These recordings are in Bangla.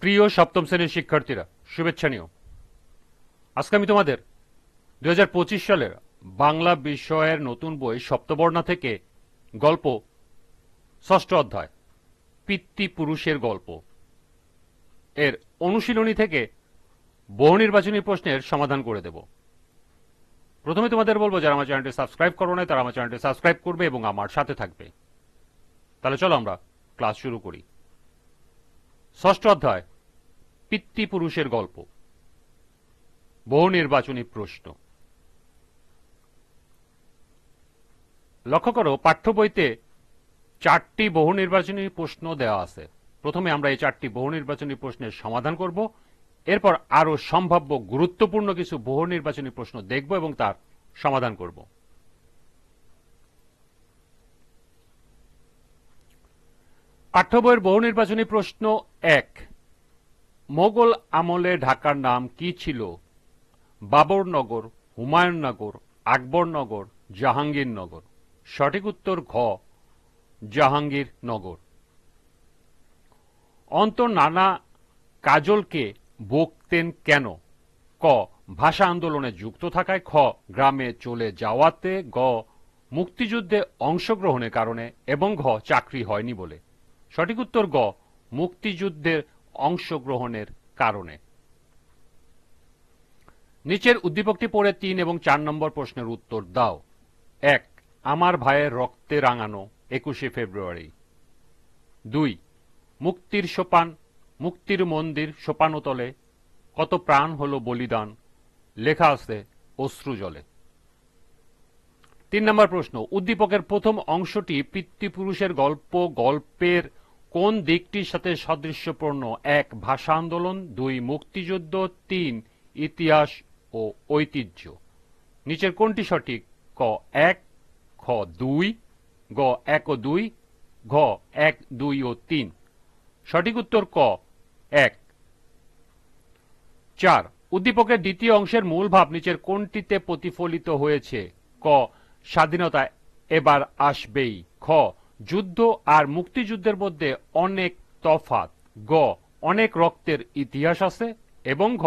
প্রিয় সপ্তম শ্রেণির শিক্ষার্থীরা, শুভেচ্ছা নিও। আজকে আমি তোমাদের দু হাজার পঁচিশ সালের বাংলা বিষয়ের নতুন বই সপ্তবর্ণা থেকে গল্প, ষষ্ঠ অধ্যায় পিতৃপুরুষের গল্প এর অনুশীলনী থেকে বহু নির্বাচনী প্রশ্নের সমাধান করে দেব। প্রথমে তোমাদের বলব, যারা আমার চ্যানেলটি সাবস্ক্রাইব করো না তারা আমার চ্যানেলটি সাবস্ক্রাইব করবে এবং আমার সাথে থাকবে। তাহলে চলো আমরা ক্লাস শুরু করি। ষষ্ঠ অধ্যায় পিতৃপুরুষের গল্প। বহু নির্বাচনী প্রশ্ন। লক্ষ্য করো, পাঠ্য বইতে চারটি বহু নির্বাচনী প্রশ্ন দেওয়া আছে। প্রথমে আমরা এই চারটি বহু নির্বাচনী প্রশ্নের সমাধান করব। এরপর আরও সম্ভাব্য গুরুত্বপূর্ণ কিছু বহু নির্বাচনী প্রশ্ন দেখব এবং তার সমাধান করব। পাঠ্য বইয়ের বহু নির্বাচনী প্রশ্ন এক। মোগল আমলে ঢাকার নাম কি ছিল? বাবরনগর, হুমায়ুননগর, আকবরনগর, জাহাঙ্গীরনগর। সঠিক উত্তর ঘ, জাহাঙ্গীরনগর। অন্তর নানা কাজলকে বকতেন কেন? ক, ভাষা আন্দোলনে যুক্ত থাকায়। খ, গ্রামে চলে যাওয়াতে। গ, মুক্তিযুদ্ধে অংশগ্রহণের কারণে। এবং ঘ, চাকরি হয়নি বলে। সঠিক উত্তর গ মুক্তিযুদ্ধের অংশগ্রহণের কারণে। নিচের উদ্দীপকটি পড়ে তিন এবং চার নম্বর প্রশ্নের উত্তর দাও। এক, আমার ভাইয়ের রক্তে রাঙানো একুশে ফেব্রুয়ারি। দুই, মুক্তির সোপান, মুক্তির মন্দির সোপানতলে কত প্রাণ হলো বলিদান, লেখা আছে অশ্রু জলে। তিন নম্বর প্রশ্ন, উদ্দীপকের প্রথম অংশটি পিতৃপুরুষের গল্প, গল্পের কোন দিকটির সাথে সাদৃশ্যপূর্ণ? এক, ভাষা আন্দোলন, দুই, মুক্তিযুদ্ধ, তিন, ইতিহাস ও ঐতিহ্য। নিচের কোনটি সঠিক? ক, এক, খ, দুই, গ, এক ও দুই, ঘ, এক, দুই ও তিন। সঠিক উত্তর ক, এক। চার, উদ্দীপকের দ্বিতীয় অংশের মূল ভাব নিচের কোনটিতে প্রতিফলিত হয়েছে? ক, স্বাধীনতা এবার আসবেই। খ যুদ্ধ আর মুক্তিযুদ্ধের মধ্যে অনেক তফাত গ, অনেক রক্তের ইতিহাস আছে এবং ঘ,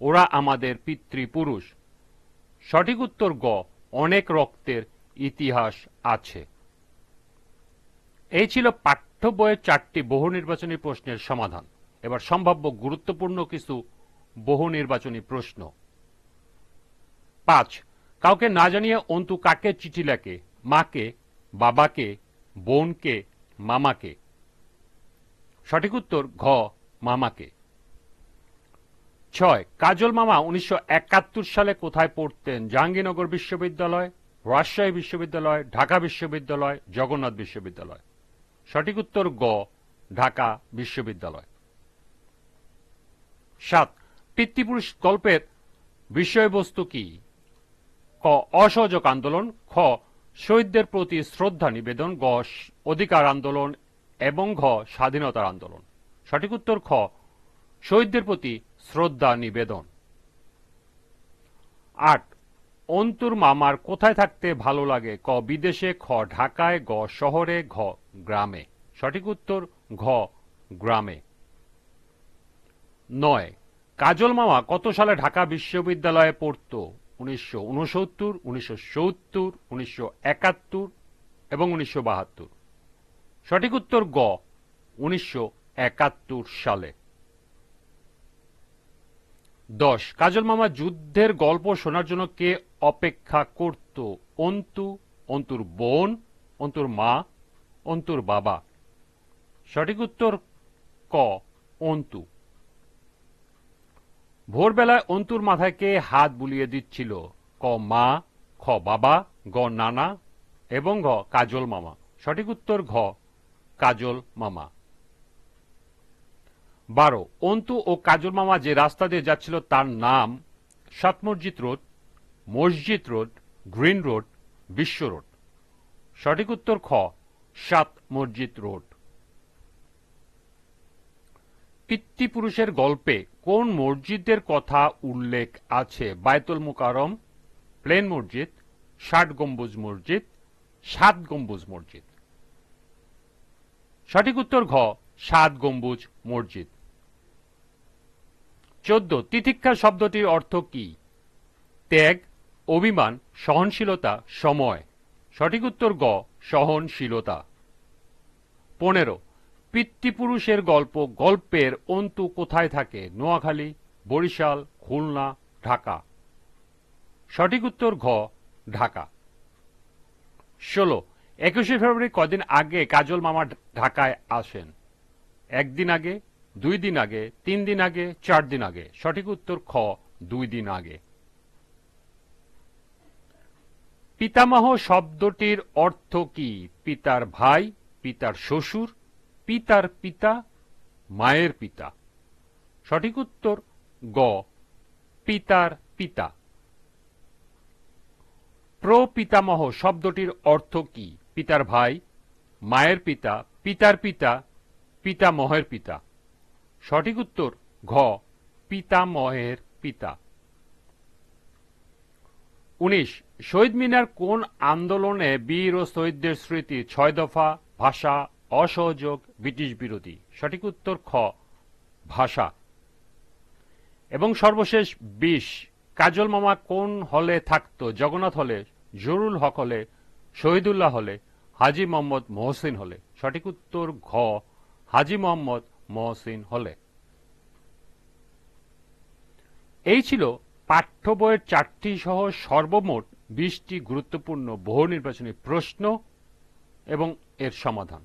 ওরা আমাদের পিতৃপুরুষ। সঠিক উত্তর গ, অনেক রক্তের ইতিহাস আছে। এই ছিল পাঠ্য বইয়ের চারটি বহু নির্বাচনী প্রশ্নের সমাধান। এবার সম্ভাব্য গুরুত্বপূর্ণ কিছু বহু নির্বাচনী প্রশ্ন। পাঁচ, কাউকে না জানিয়ে অন্তু কাকে চিঠি লেখে? মাকে, বাবাকে বোনকে, মামাকে। সঠিক উত্তর, ঘ, মামাকে। ছয়, কাজল মামা উনিশশো একাত্তর সালে কোথায় পড়তেন? জাহাঙ্গীরনগর বিশ্ববিদ্যালয়, রাজশাহী বিশ্ববিদ্যালয়, ঢাকা বিশ্ববিদ্যালয়, জগন্নাথ বিশ্ববিদ্যালয়। সঠিক উত্তর, গ, ঢাকা বিশ্ববিদ্যালয়। সাত, পিতৃপুরুষ গল্পের বিষয়বস্তু কি? ক, অসহযোগ আন্দোলন। খ শহীদদের প্রতি শ্রদ্ধা নিবেদন, গ, অধিকার আন্দোলন এবং ঘ, স্বাধীনতার আন্দোলন। সঠিক উত্তর খ, শহীদদের প্রতি শ্রদ্ধা নিবেদন। আট, অন্তুর মামার কোথায় থাকতে ভালো লাগে? ক, বিদেশে, খ, ঢাকায়, গ, শহরে, ঘ, গ্রামে। সঠিক উত্তর, ঘ, গ্রামে। নয়, কাজল মামা কত সালে ঢাকা বিশ্ববিদ্যালয়ে পড়ত? উনিশশো উনসত্তর, উনিশশো সত্তর, উনিশশো একাত্তর এবং উনিশশো বাহাত্তর। সঠিক উত্তর গ, উনিশশো একাত্তর সালে। দশ, কাজল মামা যুদ্ধের গল্প শোনার জন্য কে অপেক্ষা করত? অন্তু, অন্তুর বোন, অন্তুর মা, অন্তুর বাবা। সঠিক উত্তর ক, অন্তু। ভোরবেলায় অন্তুর মাথায় কে হাত বুলিয়ে দিচ্ছিল? ক মা, খ বাবা, গ নানা এবং ঘ কাজল মামা। সঠিক উত্তর ঘ, কাজল মামা। বারো, অন্তু ও কাজল মামা যে রাস্তা দিয়ে যাচ্ছিল তার নাম সাত রোড, মসজিদ রোড, গ্রিন রোড, বিশ্ব রোড। সঠিক উত্তর খ সাত মসজিদ রোড। পিতৃপুরুষের গল্পে কোন মসজিদের কথা উল্লেখ আছে? বায়তুল মুকারম প্লেন মসজিদ, ষাট গম্বুজ মসজিদ, সাত গম্বুজ মসজিদ। সঠিক উত্তর ঘ, সাত গম্বুজ মসজিদ। চোদ্দ তিতিক্ষা শব্দটির অর্থ কি? ত্যাগ, অভিমান, সহনশীলতা, সময়। সঠিক উত্তর গ সহনশীলতা। পনেরো পিতৃপুরুষের গল্প গল্পের অন্তু কোথায় থাকে? নোয়াখালী, বরিশাল, খুলনা, ঢাকা। সঠিক উত্তর ঘ, ঢাকা। ষোলো, একুশে ফেব্রুয়ারি কদিন আগে কাজল মামা ঢাকায় আসেন? একদিন আগে, দুই দিন আগে, তিন দিন আগে, চার দিন আগে। সঠিক উত্তর খ, দুই দিন আগে। পিতামহ শব্দটির অর্থ কি? পিতার ভাই, পিতার শ্বশুর পিতার পিতা, মায়ের পিতা। সঠিক উত্তর গ, পিতার পিতা। প্রপিতামহ শব্দটির অর্থ কি? পিতার ভাই, মায়ের পিতা, পিতার পিতা, পিতামহের পিতা। সঠিক উত্তর ঘ, পিতামহের পিতা। উনিশ, শহীদ মিনার কোন আন্দোলনে বীর ও শহীদদের স্মৃতি ছয় দফা ভাষা অসহযোগ ব্রিটিশ বিরোধী। সঠিক উত্তর খ, ভাষা। এবং সর্বশেষ বিশ, কাজল মামা কোন হলে থাকতো? জগন্নাথ হলে, জরুল হক হলে, শহীদুল্লাহ হলে, হাজি মোহাম্মদ মহসিন হলে। সঠিক উত্তর ঘ, হাজি মোহাম্মদ মহসিন হলে। এই ছিল পাঠ্য বইয়ের চারটি সহ সর্বমোট বিশটি গুরুত্বপূর্ণ বহু নির্বাচনী প্রশ্ন এবং এর সমাধান।